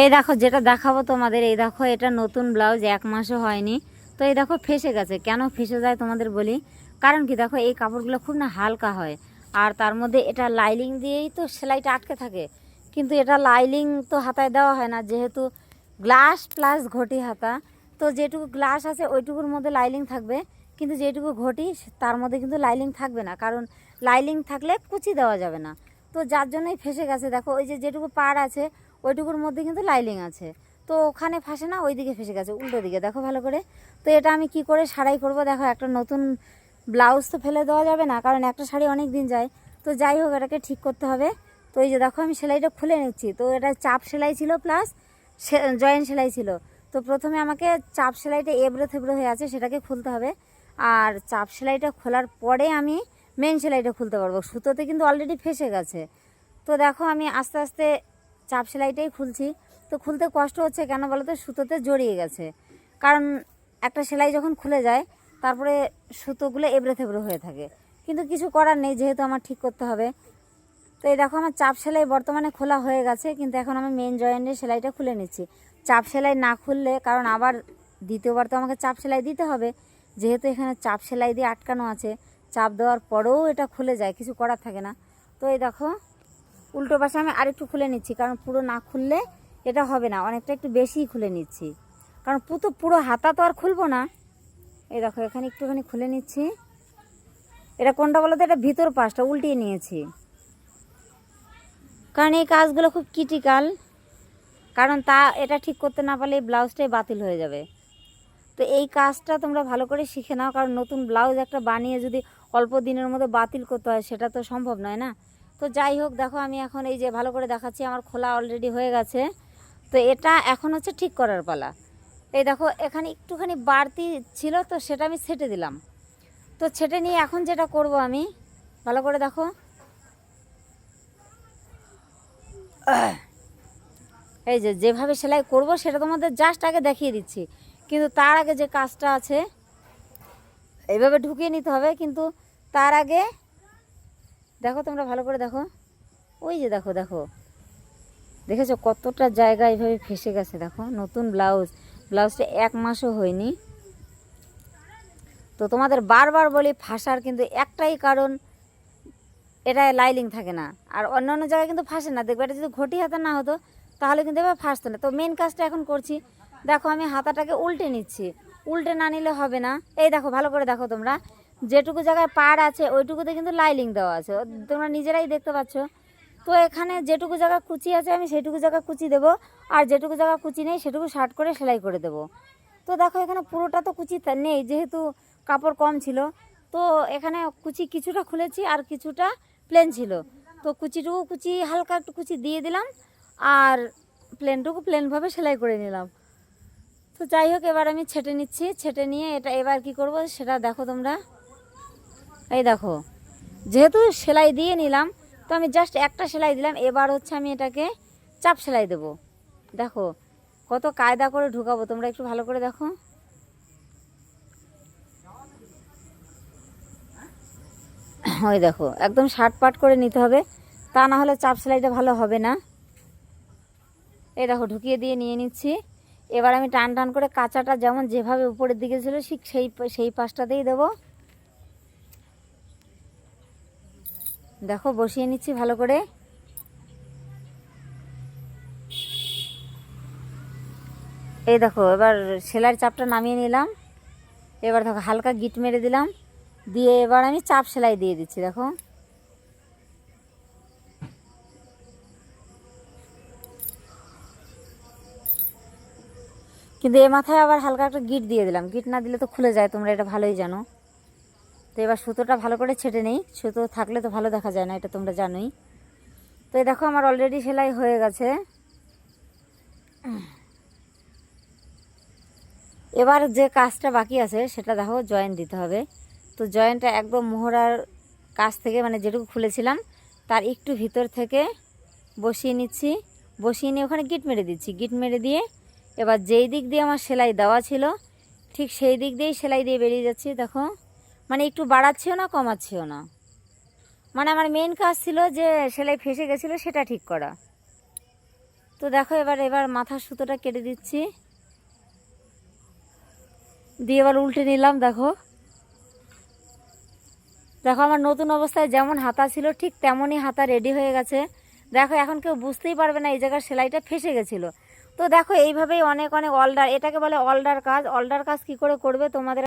এই দেখো, যেটা দেখাবো তোমাদের, এই দেখো, এটা নতুন ব্লাউজ, এক মাসও হয়নি। তো এই দেখো, ফেসে গেছে। কেন ফেসে যায় তোমাদের বলি? কারণ কি দেখো, এই কাপড়গুলো খুব না হালকা হয়। আর তার মধ্যে এটা লাইলিং দিয়েই তো সেলাইটা আটকে থাকে। কিন্তু এটা লাইলিং তো হাতায় দেওয়া হয় না, যেহেতু গ্লাস প্লাস ঘটি হাতা। তো যেটুকু গ্লাস আছে, ওইটুকুর মধ্যে লাইলিং থাকবে। কিন্তু যেটুকু ঘটি, তার মধ্যে কিন্তু লাইলিং থাকবে না। কারণ লাইলিং থাকলে কুচি দেওয়া যাবে না। তো যার জন্যই ফেসে গেছে। দেখো, ওই যে যেটুকু পাড় আছে ওইটুকুর মধ্যে কিন্তু লাইলিং আছে। তো ওখানে ফাঁসে না ওই দিকে ফেসে গেছে, উল্টো দিকে, দেখো ভালো করে। তো এটা আমি কি করে সারাই করব? দেখো, একটা নতুন ব্লাউজ তো ফেলে দেওয়া যাবে না, কারণ একটা শাড়ি অনেক দিন যায়। তো যাই হোক, এটাকে ঠিক করতে হবে। তো এই যে দেখো, আমি সেলাইটা খুলে নিচ্ছি। তো এটা চাপ সেলাই ছিল প্লাস জয়েন্ট সেলাই ছিল। তো প্রথমে আমাকে চাপ সেলাইটা এবড়ো থেবড়ো হয়ে আছে, সেটাকে খুলতে হবে। আর চাপ সেলাইটা খোলার পরে আমি মেন সেলাইটা খুলতে পারব। সুতোতে কিন্তু অলরেডি ফেসে গেছে। তো দেখো, আমি আস্তে আস্তে চাপ সেলাইটাই খুলছি। তো খুলতে কষ্ট হচ্ছে কেন বলো তো সুতোতে জড়িয়ে গেছে। কারণ একটা সেলাই যখন খুলে যায়, তারপরে সুতোগুলো এবড়ে থেবড়ে হয়ে থাকে। কিন্তু কিছু করার নেই, যেহেতু আমার ঠিক করতে হবে। তো এই দেখো, আমার চাপ সেলাই বর্তমানে খোলা হয়ে গেছে, কিন্তু এখন আমি মেন জয়েন্টের সেলাইটা খুলে নিচ্ছি। চাপ সেলাই না খুললে, কারণ আবার দ্বিতীয়বার তো আমাকে চাপ সেলাই দিতে হবে। যেহেতু এখানে চাপ সেলাই দিয়ে আটকানো আছে, চাপ দেওয়ার পরেও এটা খুলে যায়, কিছু করার থাকে না। তো এই দেখো উল্টো পাশে আমি আরেকটু খুলে নিচ্ছি, কারণ পুরো না খুললে এটা হবে না। অনেকটা একটু বেশিই খুলে নিচ্ছি। কারণ পুরো পুরো হাতা তো আর খুলবো না। এই দেখো, এখানে একটুখানি খুলে নিচ্ছি। এটা কোনটা বলো তো? এটা ভিতর পাশটা, উল্টিয়ে নিয়েছি। কারণ এই কাজগুলো খুব ক্রিটিক্যাল। কারণ তা, এটা ঠিক করতে না পারলে এই ব্লাউজটাই বাতিল হয়ে যাবে। তো এই কাজটা তোমরা ভালো করে শিখে নাও, কারণ নতুন ব্লাউজ একটা বানিয়ে যদি অল্প দিনের মধ্যে বাতিল করতে হয়, সেটা তো সম্ভব নয় না? তো যাই হোক, দেখো আমি এখন এই যে ভালো করে দেখাচ্ছি, আমার খোলা অলরেডি হয়ে গেছে। তো এটা এখন হচ্ছে ঠিক করার পালা। এই দেখো, এখানে একটুখানি বাড়তি ছিল, তো সেটা আমি ছেটে দিলাম। তো ছেটে নিয়ে এখন যেটা করব আমি, ভালো করে দেখো। এই যে যেভাবে সেলাই করব, সেটা তোমাদের জাস্ট আগে দেখিয়ে দিচ্ছি। কিন্তু তার আগে যে কাজটা আছে, এইভাবে ঢুকিয়ে নিতে হবে, কিন্তু তার আগে দেখো তোমরা ভালো করে দেখো। ওই যে দেখো দেখো। দেখেছ কতটা জায়গা এইভাবে ফেসে গেছে, দেখো। নতুন ব্লাউজ। ব্লাউজটা এক মাসও হয়নি। তো তোমাদের বারবার বলি, ফাঁসার কিন্তু একটাই কারণ, এটা লাইলিং থাকে না। আর অন্য অন্য জায়গায় কিন্তু ফাঁসে না। দেখবে এটা যদি ঘটি হাতা না হতো, তাহলে কিন্তু এবার ফাঁসতো না। তো মেন কাজটা এখন করছি। দেখো আমি হাতাটাকে উল্টে নিচ্ছি। উল্টে না নিলে হবে না। এই দেখো, ভালো করে দেখো তোমরা। যেটুকু জায়গায় পাড় আছে, ওইটুকুতে কিন্তু লাইলিং দেওয়া আছে। তোমরা নিজেরাই দেখতে পাচ্ছ। তো এখানে যেটুকু জায়গা কুচি আছে, আমি সেটুকু জায়গা কুচি দেবো। আর যেটুকু জায়গা কুচি নেই, সেটুকু শার্ট করে সেলাই করে দেবো। তো দেখো, এখানে পুরোটা তো কুচি নেই, যেহেতু কাপড় কম ছিল। তো এখানে কুচি কিছুটা খুলেছি, আর কিছুটা প্লেন ছিল। তো কুচিটুকু কুচি, হালকা একটু কুচি দিয়ে দিলাম, আর প্লেনটুকু প্লেনভাবে সেলাই করে নিলাম। তো যাই হোক, এবার আমি ছেটে নিচ্ছি। ছেটে নিয়ে এটা এবার কি করব, সেটা দেখো তোমরা। এই দেখো, যেহেতু সেলাই দিয়ে নিলাম, তো আমি জাস্ট একটা সেলাই দিলাম, এবার হচ্ছে আমি এটাকে চাপ সেলাই দেব। দেখো, কত কায়দা করে ঢুকাবো, তোমরা একটু ভালো করে দেখো। ওই দেখো, একদম শার্ট পাট করে নিতে হবে, তা না হলে চাপ সেলাইটা ভালো হবে না। এই দেখো, ঢুকিয়ে দিয়ে নিয়ে নিচ্ছি। এবার আমি টান টান করে কাঁচাটা যেমন যেভাবে উপরের দিকে ছিল, ঠিক সেই সেই পাশটাতেই দেবো। দেখো, বসিয়ে নিচ্ছি ভালো করে। এই দেখো, এবার সেলাইয়ের চাপটা নামিয়ে নিলাম। এবার দেখো, হালকা গিট মেরে দিলাম। দিয়ে এবার আমি চাপ সেলাই দিয়ে দিচ্ছি, দেখো। কিন্তু এ মাথায় আবার হালকা একটা গিট দিয়ে দিলাম। গিট না দিলে তো খুলে যায়, তোমরা এটা ভালোই জানো। তো এবার সুতোটা ভালো করে ছেটে নেই। সুতো থাকলে তো ভালো দেখা যায় না, এটা তোমরা জানোই। তো এই দেখো আমার অলরেডি সেলাই হয়ে গেছে। এবার যে কাজটা বাকি আছে, সেটা দেখো জয়েন্ট দিতে হবে। তো জয়েন্টটা একদম মোহরার কাছ থেকে মানে যেটুকু খুলেছিলাম, তার একটু ভিতর থেকে বসিয়ে নিচ্ছি। বসিয়ে নিয়ে ওখানে গিট মেরে দিচ্ছি। গিট মেরে দিয়ে এবার যেই দিক দিয়ে আমার সেলাই দেওয়া ছিল, ঠিক সেই দিক দিয়েই সেলাই দিয়ে বেরিয়ে যাচ্ছি, দেখো। মানে একটু বাড়াচ্ছেও না, কমাচ্ছেও না। মানে আমার মেন কাজ ছিল যে সেলাই ফেসে গেছিল, সেটা ঠিক করা। তো দেখো এবার এবার মাথার সুতোটা কেটে দিচ্ছি। দিয়ে এবার উল্টে নিলাম, দেখো। দেখো আমার নতুন অবস্থায় যেমন হাতা ছিল, ঠিক তেমনই হাতা রেডি হয়ে গেছে। দেখো এখন কেউ বুঝতেই পারবে না এই জায়গার সেলাইটা ফেসে গেছিল। তো দেখো এইভাবেই অনেক অনেক অল্ডার এটাকে বলে অল্ডার কাজ। অল্ডার কাজ কি করে করবে তোমাদের